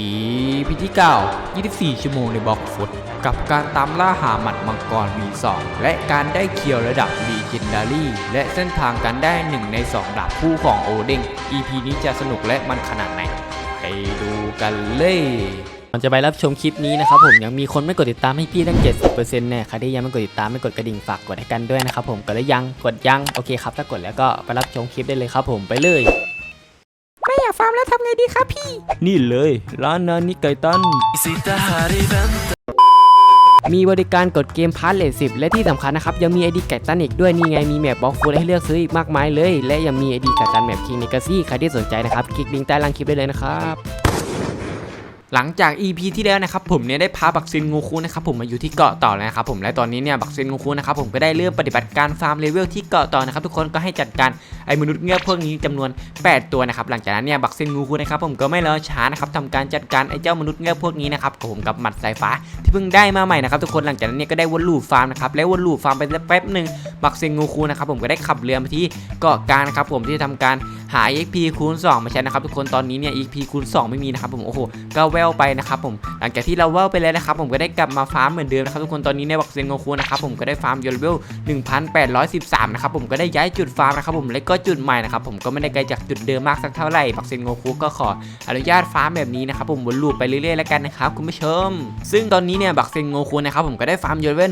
EP ที่9 24 ชั่วโมงในบล็อกฟุต กับการตามล่าหาหมัดมังกร V2 และการได้เคียวระดับ Legendary และเส้นทางการได้หนึ่งใน 2 ดาบคู่ของโอเด้ง EP นี้จะสนุกและมันขนาดไหน ไปดูกันเลยก่อนจะไปรับชมคลิปนี้นะครับผมยังมีคนไม่กดติดตามให้พี่ตั้ง 70%แน่ใครที่ยังไม่กดติดตามไม่กดกระดิ่งฝากกดให้กันด้วยนะครับผมกดแล้วยังกดยังโอเคครับถ้ากดแล้วก็ไปรับชมคลิปได้เลยครับผมไปเลย ไม่อยากฟาร์มแล้วทำไงดีครับ นี่เลยร้านนานิไกตัน มีบริการกดเกมพาร์ทเลทสิและที่สำคัญนะครับ ยังมีไอดีไก่ตันอีกด้วย นี่ไงมีแมปบล็อกฟูลให้เลือกซื้ออีกมากมายเลย และยังมีไอดีไก่ตันแมปคิงเนกาซี่ใครที่สนใจนะครับ คลิกลิงก์ใต้ล่างคลิปได้เลยนะครับ หลังจาก EP ที่แล้วนะครับผมเนี่ยได้พาบักซินงูคุนะครับผมมาอยู่ที่เกาะต่อแล้วนะครับผมและตอนนี้เนี่ยบักซินงูคุนะครับผมก็ได้เริ่มปฏิบัติการฟาร์มเลเวลที่เกาะต่อนะครับทุกคนก็ให้จัดการไอ้มนุษย์เงือกพวกนี้จำนวน 8 ตัวนะครับหลังจากนั้นเนี่ยบักซินงูคุนะครับผมก็ไม่รอช้านะครับทำการจัดการไอ้เจ้ามนุษย์เงือกพวกนี้นะครับผมกับหมัดสายฟ้าที่เพิ่งได้มาใหม่นะครับทุกคนหลังจากนั้นเนี่ยก็ได้วนลูปฟาร์มนะครับแล้ววนลูปฟาร์มไปแป๊บหนึ่งบักซินงูคุนะครับผมก็ได้ขับเรือมาที่เกาะกลางนะครับผมที่ทำการหา XP คูณ2มาใช้นะครับทุกคนตอนนี้เนี่ย XP คูณ2 ไม่มีนะครับผมโอ้โหก็แววไปนะครับผมหลังจากที่เราเวลไปแล้วนะครับผมก็ได้กลับมาฟาร์มเหมือนเดิมนะครับทุกคนตอนนี้ในบักเซนโงคูนะครับผมก็ได้ฟาร์มยอลเวล1813นะครับผมก็ได้ย้ายจุดฟาร์มนะครับผมและก็จุดใหม่นะครับผมก็ไม่ได้ไกลจากจุดเดิมมากสักเท่าไหร่บักเซนโงคูก็ขออนุญาตฟาร์มแบบนี้นะครับผมวนลูปไปเรื่อยๆแล้วกันนะครับคุณผู้ชม ซึ่งตอนนี้เนี่ยบักเซนโงคูนะครับผมก็ได้ฟาร์มยอลเวล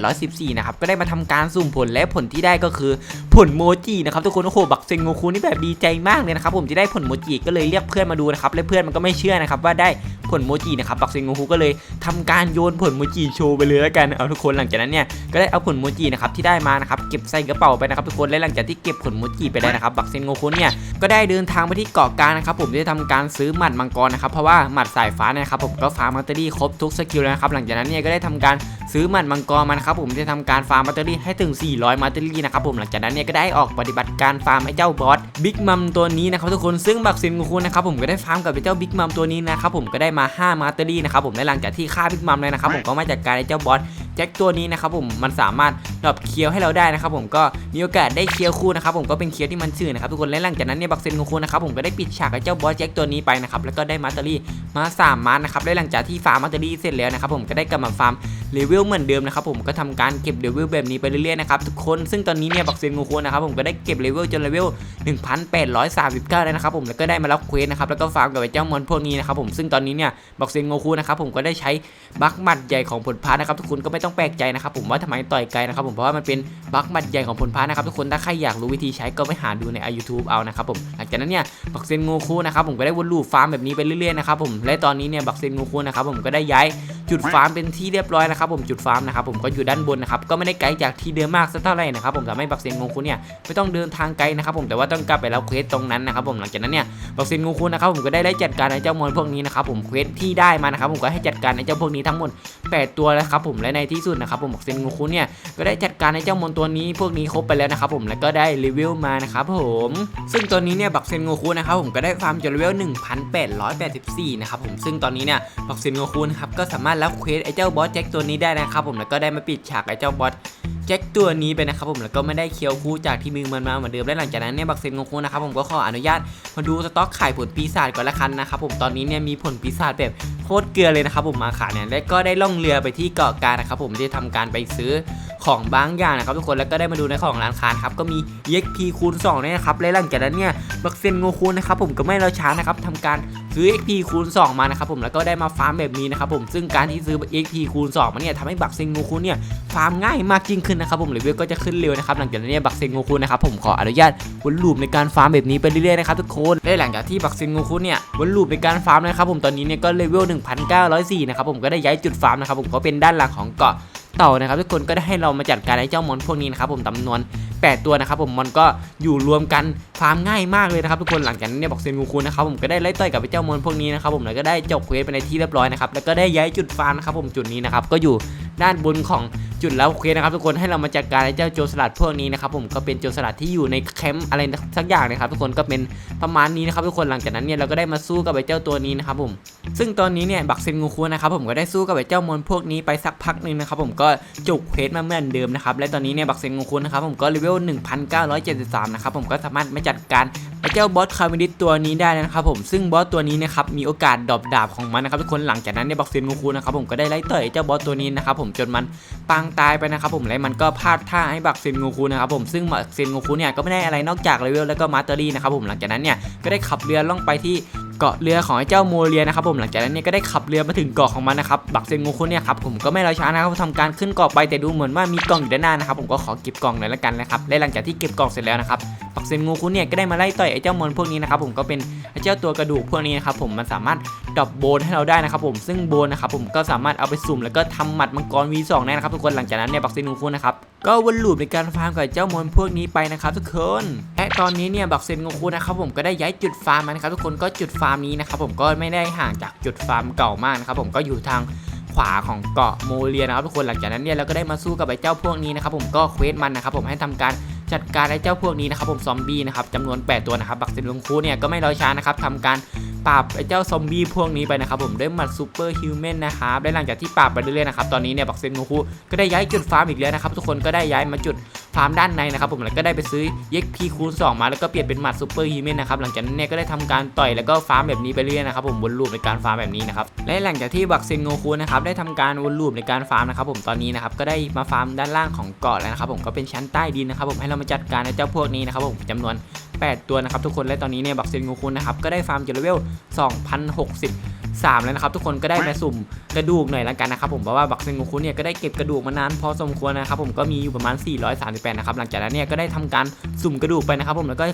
1814นะครับก็ได้มาทำการสุ่มผลและผลที่ได้ก็คือผลโมจินะครับทุกคนโอ้โหบักเซนโงคูนี่แบบดีใจมากเลยนะครับผมจะได้ผลโมจิก็เลยเรียกเพื่อนมาดูนะครับและเพื่อนมันก็ไม่เชื่อนะครับว่าได้ ผลโมจินะครับบักเซงโงคูก็เลยทำการโยนผลโมจิโชว์ไปเลยแล้วกันเอาทุกคนหลังจากนั้นเนี่ยก็ได้เอาผลโมจินะครับที่ได้มานะครับเก็บใส่กระเป๋าไปนะครับทุกคนและหลังจากที่เก็บผลโมจิไปได้นะครับบักเซงโงคูเนี่ยก็ได้เดินทางไปที่เกาะกลางนะครับผมได้ทำการซื้อหมัดมังกรนะครับเพราะว่าหมัดสายฟ้าเนะครับผมก็ฟาร์มมัตเตอรี่ครบทุกสกิลแล้วนะครับหลังจากนั้นเนี่ยก็ได้ทำการซื้อหมัดมังกรมานะครับผมได้ทำการฟาร์มมัตเตอรี่ให้ถึง 400 มัตเตอรี่นะครับผมหลังจากนั้นเนี่ยก็ได้ออกปฏิบัติการฟาร์มไอ้เจ้าบอสบิ๊กมัมตัวนี้นะครับทุกคนซึ่งบักเซนโงคูนะครับผมก็ได้ฟาร์มกับไอ้เจ้าบิ๊กมัมตัวนี้นะครับผมก็ได้มา5มัตเตอรี่นะครับผมและหลังจากที่ฆ่าบิ๊กมัมเลยนะครับผมก็มาจัดการไอ้เจ้าบอส แจ็คตัวนี้นะครับผมมันสามารถดรอปเคียวให้เราได้นะครับผมก็มีโอกาสได้เคียวคู่นะครับผมก็เป็นเคียวที่มันชื่อนะครับทุกคนและหลังจากนั้นเนี่ยบักเซนโงคูนะครับผมก็ได้ปิดฉากไอ้เจ้าบอสแจ็คตัวนี้ไปนะครับแล้วก็ได้มัตเตอรี่มา3มัตนะครับและหลังจากที่ฟาร์มมัตเตอรี่เสร็จแล้วนะครับผมก็ได้กลับมาฟาร์มเลเวลเหมือนเดิมนะครับผมก็ทำการเก็บเลเวลแบบนี้ไปเรื่อยๆนะครับทุกคนซึ่งตอนนี้เนี่ยบักเซนงูโคนะครับผมก็ได้เก็บเลเวลจนเลเวล 1839 แล้วนะครับผมแล้วก็ได้มารับเควสนะครับแล้วก็ฟาร์มกับไอ้เจ้ามอนพวกนี้นะครับผมซึ่งตอนนี้เนี่ยบักเซนงูคูนะครับผมก็ได้ใช้บัคหมัดใหญ่ของผลพานะครับทุกคนก็ไม่ต้อง้องแปลกใจนะครับผมว่าทำไมต่อยไกลนะครับผมเพราะว่ามันเป็นบั๊กมัดใหญ่ของผลพานะครับทุกคนถ้าใครอยากรู้วิธีใช้ก็ไปหาดูในยูทูบเอานะครับผมหลังจากนั้นเนี่ยบักเซนงูคูนะครับผมก็ได้วนลูปฟาร์มแบบนี้ไปเรื่อยๆนะครับผมและตอนนี้เนี่ยบักเซนงูคูนะครับผมก็ได้ย้าย จุดฟาร์มเป็นที่เรียบร้อยนะครับผมจุดฟาร์มนะครับผมก็อยู่ด้านบนนะครับก็ไม่ได้ไกลจากที่เดิมมากสักเท่าไหร่นะครับผมทำให้บักเซนงงคุณเนี่ยไม่ต้องเดินทางไกลนะครับผมแต่ว่าต้องกลับไปแล้วเควสตรงนั้นนะครับผมหลังจากนั้นเนี่ยบักเซนงงคุณนะครับผมก็ได้ได้จัดการไอ้เจ้ามอนพวกนี้นะครับผมเควสที่ได้มานะครับผมก็ให้จัดการไอ้เจ้าพวกนี้ทั้งหมด 8 ตัวแล้วครับผมและในที่สุดนะครับผมบักเซนงงคุณเนี่ยก็ได้จัดการไอ้เจ้ามอนตัวนี้พวกนี้ครบไปแล้วนะครับผมแล้วก็ได้รีวิวมานะครับผมซึ่งตอนนี้เนี่ยบักเซนงงคุนะครับผมก็ได้ฟาร์มจนเลเวล1884นะครับผมซึ่งตอนนี้เนี่ยบักเซนงงคุนะครับก็สามารถรับเควสไอ้เจ้าบอสแจ็คตัวนี้ได้นะครับผมแล้วก็ได้มาปิดฉากไอ้เจ้าบอสแจ็คตัวนี้ไปนะครับผมแล้วก็ไม่ได้เคียวคู่จากที่มือมันมาเหมือนเดิมและหลังจากนั้นเนี่ยบักเซนงงคุนะครับผมก็ขออนุญาตมาดูสต็อกขายผลปีศาจก่อนละคันนะครับผมตอนนี้เนี่ยมีผลปีศาจแบบโคตรเกลือเลยนะครับผมมาขายเนี่ยและก็ได้ล่องเรือไปที่เกาะกานะครับผมที่ทำการไปซื้อ ของบางอย่างนะครับทุกคนแล้วก็ได้มาดูในของร้านค้าครับก็มี EXP คูณ2เนี่ยนะครับและหลังจากนั้นเนี่ยบักเซนโงคูนะครับผมก็ไม่รอช้านะครับทำการซื้อ XP คูณ 2 มานะครับผมแล้วก็ได้มาฟาร์มแบบนี้นะครับผมซึ่งการที่ซื้อ XP คูณ 2 มาเนี่ยทำให้บักเซนโงคูเนี่ยฟาร์มง่ายมากยิ่งขึ้นนะครับผมเลเวลก็จะขึ้นเร็วนะครับหลังจากนั้นเนี่ยบักเซนโงคูนะครับผมขออนุญาตวนลูปในการฟาร์มแบบนี้ไปเรื่อยๆนะครับทุกคนและหลังจากที่บักเซนโงคูเนี่ยวนลูปในการฟาร์มนะครับผมตอนนี้เนี่ยก็เลเวล1904นะครับผมก็ได้ย้ายจุดฟาร์มนะครับผมก็เป็นด้านหลังของเกาะ เต่านะครับทุกคนก็ได้ให้เรามาจัดการไอ้เจ้ามอนพวกนี้นะครับผมจำนวน 8 ตัวนะครับผมมันก็อยู่รวมกันฟาร์มง่ายมากเลยนะครับทุกคนหลังจากนั้นเนี่ยบอกเซนกูคูนะครับผมก็ได้ไล่ต่อยกับไอ้เจ้ามอนพวกนี้นะครับผมแล้วก็ได้จบเควสไปในที่เรียบร้อยนะครับแล้วก็ได้ย้ายจุดฟาร์มนะครับผมจุดนี้นะครับก็อยู่ด้านบนของ จุดแล้วโอเคนะครับทุกคนให้เรามาจัดการไอ้เจ้าโจรสลัดพวกนี้นะครับผมก็เป็นโจรสลัดที่อยู่ในแคมป์อะไรสักอย่างนะครับทุกคนก็เป็นประมาณนี้นะครับทุกคนหลังจากนั้นเนี่ยเราก็ได้มาสู้กับไอ้เจ้าตัวนี้นะครับผมซึ่งตอนนี้เนี่ยบักเซนงูคุนะครับผมก็ได้สู้กับไอ้เจ้ามอนพวกนี้ไปสักพักหนึ่งนะครับผมก็จบเควสมาเหมือนเดิมนะครับและตอนนี้เนี่ยบักเซนงูคุนะครับผมก็เลเวล1973นะครับผมก็สามารถมาจัดการ เจ้าบอสคาร์มิดิสตัวนี้ได้นะครับผมซึ่งบอสตัวนี้นะครับมีโอกาสดรอปดาบของมันนะครับทุกคนหลังจากนั้นเนี่ยบักเซนงูคุนะครับผมก็ได้ไล่ต่อยไอ้เจ้าบอสตัวนี้นะครับผมจนมันปางตายไปนะครับผมและมันก็พลาดท่าให้บักเซนงูคุนะครับผมซึ่งบักเซนงูคุเนี่ยก็ไม่ได้อะไรนอกจากเลเวลแล้วก็มาสเตอรี่นะครับผมหลังจากนั้นเนี่ยก็ได้ขับเรือล่องไปที่เกาะเรือของไอ้เจ้าโมเรียนะครับผมหลังจากนั้นเนี่ยก็ได้ขับเรือมาถึงเกาะของมันนะครับบักเซนงูคุเนี่ยครับผมก็ไม่รอช้านะครับทำการขึ้นเกาะไปแต่ดูเหมือนว่ามีกล่องอยู่ด้านหน้านะครับผมก็ขอเก็บกล่องหน่อยละกันนะครับและหลังจากที่เก็บกล่องเสร็จแล้วนะครับ บักเซนงูคุเนี่ยก็ได้มาไล่ต่อยไอ้เจ้ามอนพวกนี้นะครับผมก็เป็นไอ้เจ้าตัวกระดูกพวกนี้นะครับผมมันสามารถดรอปโบนให้เราได้นะครับผมซึ่งโบนนะครับผมก็สามารถเอาไปสุ่มแล้วก็ทำหมัดมังกร V2 ได้นะครับทุกคนหลังจากนั้นเนี่ยบักเซนงูคุนะครับก็วนลูปในการฟาร์มกับเจ้ามอนพวกนี้ไปนะครับทุกคนและตอนนี้เนี่ยบักเซนงูคุนะครับผมก็ได้ย้ายจุดฟาร์มมานะครับทุกคนก็จุดฟาร์มนี้นะครับผมก็ไม่ได้ห่างจากจุดฟาร์มเก่ามากนะครับผมก็อยู่ทางขวาของเกาะโมเรียนะครับทุกคนหลังจากนั้นเนี่ยเราก็ได้มาสู้กับไอ้เจ้าพวกนี้นะครับผมก็เควสมันนะครับผมให้ทำการ จัดการไอ้เจ้าพวกนี้นะครับผมซอมบี้นะครับจำนวน 8 ตัวนะครับบักเซนลงคูเนี่ยก็ไม่รอช้านะครับทำการปราบไอ้เจ้าซอมบี้พวกนี้ไปนะครับผมด้วยหมัดซูเปอร์ฮิวแมนนะครับและหลังจากที่ปราบไปเรื่อยๆนะครับตอนนี้เนี่ยบักเซนลงคูก็ได้ย้ายจุดฟาร์มอีกแล้วนะครับทุกคนก็ได้ย้ายมาจุด ฟาร์มด้านในนะครับผมแล้วก็ได้ไปซื้อเย็กพีคูณ2มาแล้วก็เปลี่ยนเป็นหมัดซูเปอร์ฮีแมนนะครับหลังจากนั้นเนี่ยก็ได้ทำการต่อยแล้วก็ฟาร์มแบบนี้ไปเรื่อยนะครับผมวนลูปในการฟาร์มแบบนี้นะครับและหลังจากที่บักเซนโงคูนะครับได้ทำการวนลูปในการฟาร์มนะครับผมตอนนี้นะครับก็ได้มาฟาร์มด้านล่างของเกาะแล้วนะครับผมก็เป็นชั้นใต้ดินนะครับผมให้เรามาจัดการในเจ้าพวกนี้นะครับผมจำนวน 8 ตัวนะครับทุกคนและตอนนี้เนี่ยบักเซนโงคูนะครับก็ได้ฟาร์มจนเลเวล 3 แล้วนะครับทุกคนก็ได้มาสุ่มกระดูกหน่อยละกันนะครับผมเพราะว่าบักเซนโงคุเนี่ยก็ได้เก็บกระดูกมานานพอสมควรนะครับผมก็มีอยู่ประมาณ 438 นะครับหลังจากนั้นเนี่ยก็ได้ทำการสุ่มกระดูกไปนะครับผมแล้วก็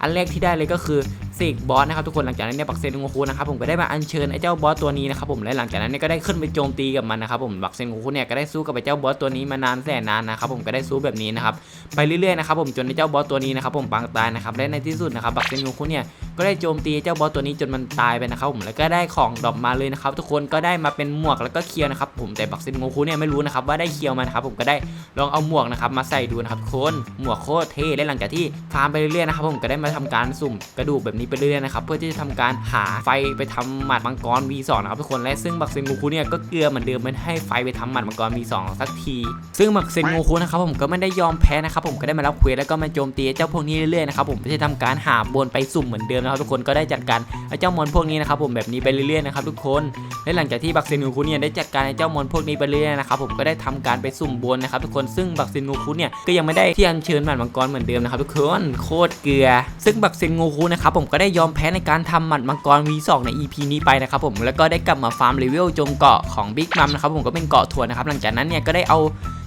อันแรกที่ได้เลยก็คือ เสกบอสนะครับทุกคนหลังจากนั้นเนี่ยบักเซนโงคุนะครับผมก็ได้มาอัญเชิญไอ้เจ้าบอสตัวนี้นะครับผมและหลังจากนั้นเนี่ยก็ได้ขึ้นไปโจมตีกับมันนะครับผมบักเซนโงคุเนี่ยก็ได้สู้กับไอ้เจ้าบอสตัวนี้มานานแสนนานนะครับผมก็ได้สู้แบบนี้นะครับไปเรื่อยๆนะครับผมจนไอ้เจ้าบอสตัวนี้นะครับผมปางตายนะครับและในที่สุดนะครับบักเซนโงคุเนี่ยก็ได้โจมตีเจ้าบอสตัวนี้จนมันตายไปนะครับผมแล้วก็ได้ของดรอปมาเลยนะครับทุกคนก็ได้มาเป็นหมวกแล้วก็เคียวนะครับผมแต่บักเซนโงคุเนี่ยไม่รู้นะครับว่าได้เคียวมานะครับผมก็ได้ลองเอาหมวกนะครับมาใส่ดูนะครับโคนหมวกโคตรเท่และหลังจากที่ฟาร์มไปเรื่อยๆนะครับผมก็ได้มาทำการสุ่มกระดูกแบบนี้ไปเรื่อยๆนะครับเพื่อที่จะทำการหาไฟไปทำหมัดมังกร V2 นะครับทุกคนและซึ่งบักเซนโงคุเนี่ยก็เกลือเหมือนเดิมไม่ให้ไฟไปทำหมัดมังกร V2 สักที ซึ่งบักเซนโงคุนะครับผมก็ไม่ได้ยอมแพ้นะครับผมก็ได้มารับเควสแล้วก็มาโจมตีเจ้าพวกนี้เรื่อยๆนะครับผมเพื่อจะทำการหาบนไปสุ่มเหมือนเดิมนะครับทุกคนก็ได้จัดการไอ้เจ้ามอนพวกนี้นะครับผมแบบนี้ไปเรื่อยๆนะครับทุกคนและหลังจากที่บักเซนโงคุเนี่ยได้จัดการไอ้เจ้ามอนพวกนี้ไปเรื่อยๆนะครับผมก็ได้ทำการไปสุ่มบนนะครับทุกคนซึ่งบักเซนโงคุเนี่ยก็ยังไม่ได้ที่อัญเชิญหมัดมังกรเหมือนเดิมนะครับทุกคนโคตรเกลือ ซึ่งบักเซนโงคุนะครับผมก็ได้ยอมแพ้ในการทำหมัดมังกร V2 ใน EP นี้ไปนะครับผมแล้วก็ได้กลับมาฟาร์มเลเวลจงเกาะของบิ๊กมัมนะครับผมก็เป็นเกาะทั่วนะครับหลังจากนั้นเนี่ยก็ได้เอา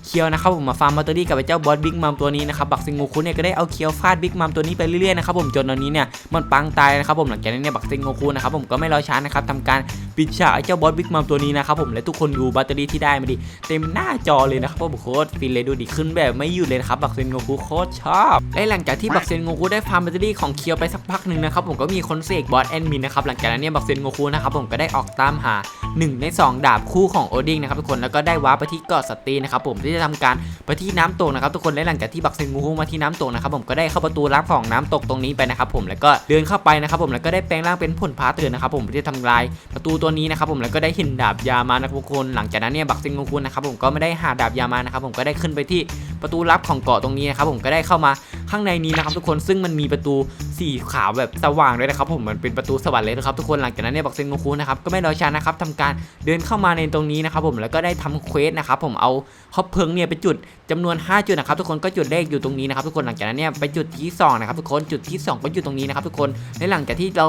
เคียวนะครับผมมาฟาร์มมาตอรี่กับไอ้เจ้าบอสบิ๊กมัมตัวนี้นะครับบักซิงโงคุเนี่ยก็ได้เอาเคียวฟาดบิ๊กมัมตัวนี้ไปเรื่อยๆนะครับผมจนตอนนี้เนี่ยมันปังตายนะครับผมหลังจากนั้นเนี่ยบักซิงโงคุนะครับผมก็ไม่รอช้านะครับทำการปิดฉากไอ้เจ้าบอสบิ๊กมัมตัวนี้นะครับผมและทุกคนดูแบตเตอรี่ที่ได้มาดิเต็มหน้าจอเลยนะครับผมโคตรฟินเลยดูดิขึ้นแบบไม่หยุดเลยนะครับบักซิงโงคุโคตรชอบและหลังจากที่บักซิงโงคุได้ฟาร์มแบตเตอรี่ของเคียวไปสักพักหนึ่งนะครับผมก็มีคนเสกบอสแอนมินนะครับหลังจากนั้นเนี่ยบักซิงโงคุนะครับผมก็ได้ออกตามหา 1 ใน 2 ดาบคู่ของโอดิงนะครับทุกคนแล้วก็ได้ว้าร์ปไปที่เกาะสตีนะครับผมที่จะทำการไปที่น้ำตกนะครับทุกคนและหลังจากที่บักเซนงูมาที่น้ำตกนะครับผมก็ได้เข้าประตูลับของน้ำตกตรงนี้ไปนะครับผมแล้วก็เดินเข้าไปนะครับผมแล้วก็ได้แปลงร่างเป็นผลพาเตือนนะครับผมที่จะทำลายประตูตัวนี้นะครับผมแล้วก็ได้เห็นดาบยามานะครับทุกคนหลังจากนั้นเนี่ยบักเซนงูนะครับผมก็ไม่ได้หาดาบยามานะครับผมก็ได้ขึ้นไปที่ประตูลับของเกาะตรงนี้นะครับผมก็ได้เข้ามาข้างในนี้นะครับทุกคนซึ่งมันมีประตูสีขาวแบบสว่างด้วยนะครับผมมันเป็นประตูสวรรค์เลยนะครับทุกคนหลังจากนั้นเนี่ยบักเซนงูนะครับก็ไม่รอช้านะครับทำการเดินเข้ามาในตรงนี้นะครับผมแล้วก็ได้ทำเควสนะครับผมเอาฮอปเพลิงเนี่ยไปจุดจำนวน 5 จุดนะครับทุกคนก็จุดเลขอยู่ตรงนี้นะครับทุกคนหลังจากนั้นเนี่ยไปจุดที่2นะครับทุกคนจุดที่ 2 ก็อยู่ตรงนี้นะครับทุกคนในหลังจากที่เรา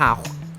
หา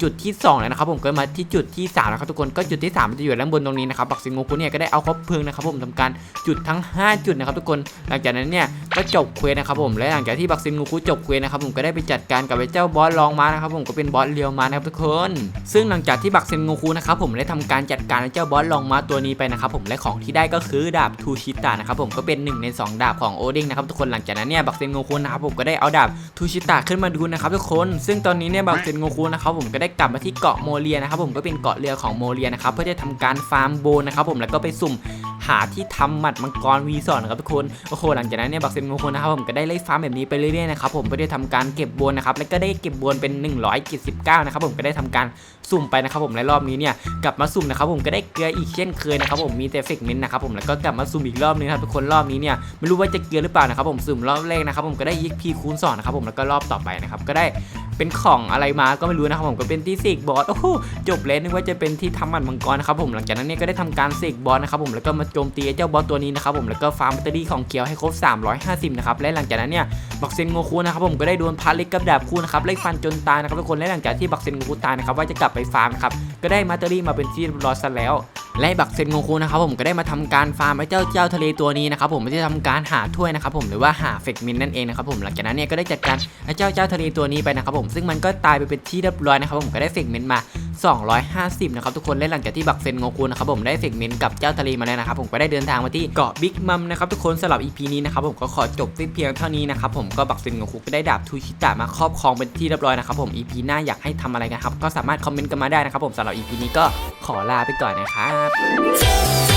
จุดที่2แล้วนะครับผมก็มาที่จุดที่3นะครับทุกคนก็จุดที่3มันจะอยู่ด้านบนตรงนี้นะครับบักซิงงูคุเนี่ยก็ได้เอาคบเพลิงนะครับผมทำการจุดทั้ง 5 จุดนะครับทุกคนหลังจากนั้นเนี่ยก็จบเควสนะครับผมและหลังจากที่บักซิงงูคุจบเควสนะครับผมก็ได้ไปจัดการกับไอ้เจ้าบอสรองมานะครับผมก็เป็นบอสเลียวมานะครับทุกคน ซึ่งหลังจากที่บักเซนโงคุนะครับผมได้ทำการจัดการไอ้เจ้าบอสลองมาตัวนี้ไปนะครับผมและของที่ได้ก็คือดาบทูชิตะนะครับผมก็เป็นหนึ่งใน2 ดาบของโอดิงนะครับทุกคนหลังจากนั้นเนี่ยบักเซนโงคุนะครับผมก็ได้เอาดาบทูชิตะขึ้นมาดูนะครับทุกคน ซึ่งตอนนี้เนี่ยบักเซนโงคุนะครับผมก็ได้กลับมาที่เกาะโมเรียนะครับผมก็เป็นเกาะเรือของโมเรียนะครับเพื่อจะทำการฟาร์มโบนนะครับผมแล้วก็ไปสุ่ม หาที่ทำหมัดมังกร V2 นะครับทุกคนโอ้โหหลังจากนั้นเนี่ยบักเซนโงคุนะครับผมก็ได้ไล่ฟาร์มแบบนี้ไปเรื่อยๆนะครับผมก็ได้ทำการเก็บบนนะครับแล้วก็ได้เก็บบนเป็น 179นะครับผมก็ได้ทำการสุ่มไปนะครับผมในรอบนี้เนี่ยกลับมาสุ่มนะครับผมก็ได้เกลืออีกเช่นเคยนะครับผมมีแต่เฟกเมนต์นะครับผมแล้วก็กลับมาสุ่มอีกรอบนึงครับทุกคนรอบนี้เนี่ยไม่รู้ว่าจะเกลือหรือเปล่านะครับผมสุ่มรอบแรกนะครับผมก็ได้ยิกพีคูณสองนะครับผมแล้วก็รอบต่อไปนะครับก็ได้เป็นของอะไรมาก็ไม่รู้นะครับผมก็เป็นที่เสกบอสโอ้โหจบแล้วนึกว่าจะเป็นที่ทำหมันมังกรนะครับผมหลังจากนั้นเนี่ยก็ได้ทำการเสกบอสนะครับผมแล้วก็มาโจมตีไอเจ้าบอสตัวนี้นะครับผมแล้วก็ฟาร์มแบตเตอรี่ของเคียวให้ครบ 350 นะครับและหลังจากนั้นเนี่ยบักเซนโงคูนะครับผมก็ได้โดนพาเล็กกับดาบคู่นะครับไล่ฟันจนตายนะครับทุกคนและหลังจากที่บักเซนโงคูตายนะครับว่าจะกลับไปฟาร์มนะครับก็ได้มาตเตอรี่มาเป็นที่เรียบรอซะแล้ว และบักเซนโงคุนะครับผมก็ได้มาทำการฟาร์มไอ้เจ้าเจ้าทะเลตัวนี้นะครับผมไม่ได้ทำการหาถ้วยนะครับผมหรือว่าหาเฟกมินนั่นเองนะครับผมหลังจากนั้นเนี่ยก็ได้จัดการไอ้เจ้าเจ้าทะเลตัวนี้ไปนะครับผมซึ่งมันก็ตายไปเป็นที่เรียบร้อยนะครับผมก็ได้เฟกมินมา 250นะครับทุกคนและหลังจากที่บักเซนโงคุนะครับผมได้เฟกมินกับเจ้าทะเลมาแล้วนะครับผมก็ได้เดินทางมาที่เกาะบิ๊กมัมนะครับทุกคนสำหรับ EP นี้นะครับผมก็ขอจบเพียงเท่านี้นะครับผมก็บักเซนโงคุก็ได้ดาบทูชิตะมาครอบครองเป็นที่เรียบร้อยนะครับผม EP หน้าอยากให้ทำอะไรกันครับก็สามารถคอมเมนต์กันมาได้นะครับผมสำหรับ EP นี้ก็ขอลาไปก่อนนะครับ